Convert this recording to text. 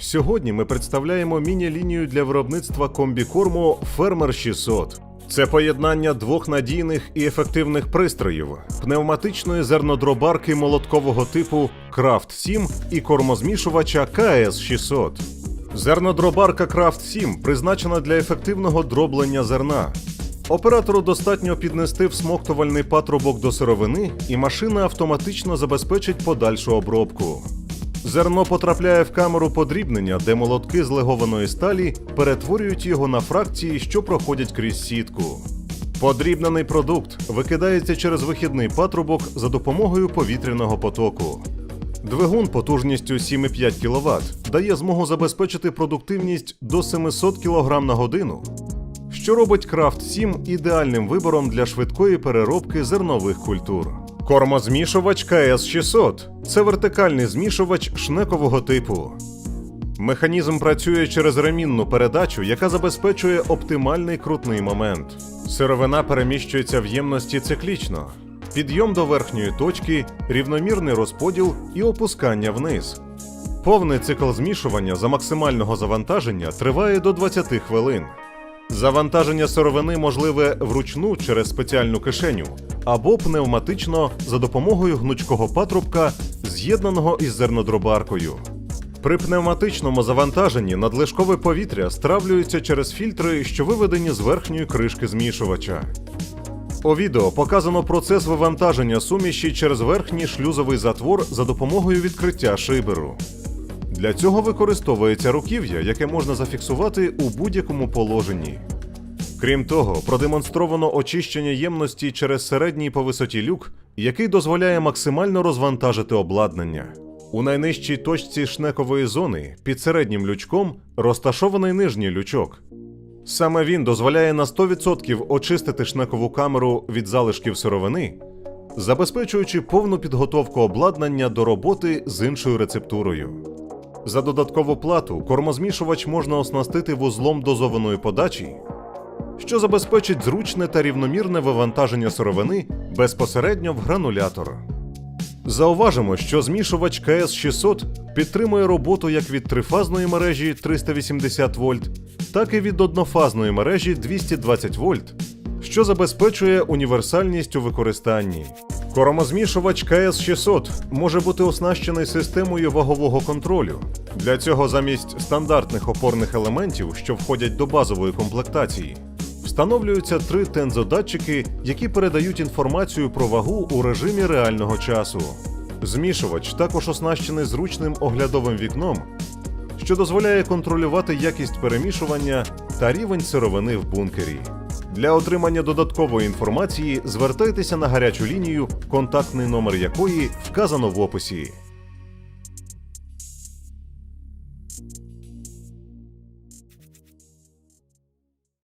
Сьогодні ми представляємо міні-лінію для виробництва комбікорму Фермер 600. Це поєднання двох надійних і ефективних пристроїв: пневматичної зернодробарки молоткового типу Крафт 7 і кормозмішувача КС 600. Зернодробарка Крафт 7 призначена для ефективного дроблення зерна. Оператору достатньо піднести всмоктувальний патрубок до сировини, і машина автоматично забезпечить подальшу обробку. Зерно потрапляє в камеру подрібнення, де молотки з легованої сталі перетворюють його на фракції, що проходять крізь сітку. Подрібнений продукт викидається через вихідний патрубок за допомогою повітряного потоку. Двигун потужністю 7,5 кВт дає змогу забезпечити продуктивність до 700 кг на годину, що робить Крафт 7 ідеальним вибором для швидкої переробки зернових культур. Кормозмішувач КС 600 це вертикальний змішувач шнекового типу. Механізм працює через ремінну передачу, яка забезпечує оптимальний крутний момент. Сировина переміщується в ємності циклічно. Підйом до верхньої точки, рівномірний розподіл і опускання вниз. Повний цикл змішування за максимального завантаження триває до 20 хвилин. Завантаження сировини можливе вручну через спеціальну кишеню або пневматично за допомогою гнучкого патрубка, з'єднаного із зернодробаркою. При пневматичному завантаженні надлишкове повітря стравлюється через фільтри, що виведені з верхньої кришки змішувача. У відео показано процес вивантаження суміші через верхній шлюзовий затвор за допомогою відкриття шиберу. Для цього використовується руків'я, яке можна зафіксувати у будь-якому положенні. Крім того, продемонстровано очищення ємності через середній по висоті люк, який дозволяє максимально розвантажити обладнання. У найнижчій точці шнекової зони під середнім лючком розташований нижній лючок. Саме він дозволяє на 100% очистити шнекову камеру від залишків сировини, забезпечуючи повну підготовку обладнання до роботи з іншою рецептурою. За додаткову плату кормозмішувач можна оснастити вузлом дозованої подачі, що забезпечить зручне та рівномірне вивантаження сировини безпосередньо в гранулятор. Зауважимо, що змішувач КС 600 підтримує роботу як від трифазної мережі 380 вольт, так і від однофазної мережі 220 вольт, що забезпечує універсальність у використанні. Кормозмішувач КС 600 може бути оснащений системою вагового контролю. Для цього замість стандартних опорних елементів, що входять до базової комплектації, встановлюються три тензодатчики, які передають інформацію про вагу у режимі реального часу. Змішувач також оснащений зручним оглядовим вікном, що дозволяє контролювати якість перемішування та рівень сировини в бункері. Для отримання додаткової інформації звертайтеся на гарячу лінію, контактний номер якої вказано в описі.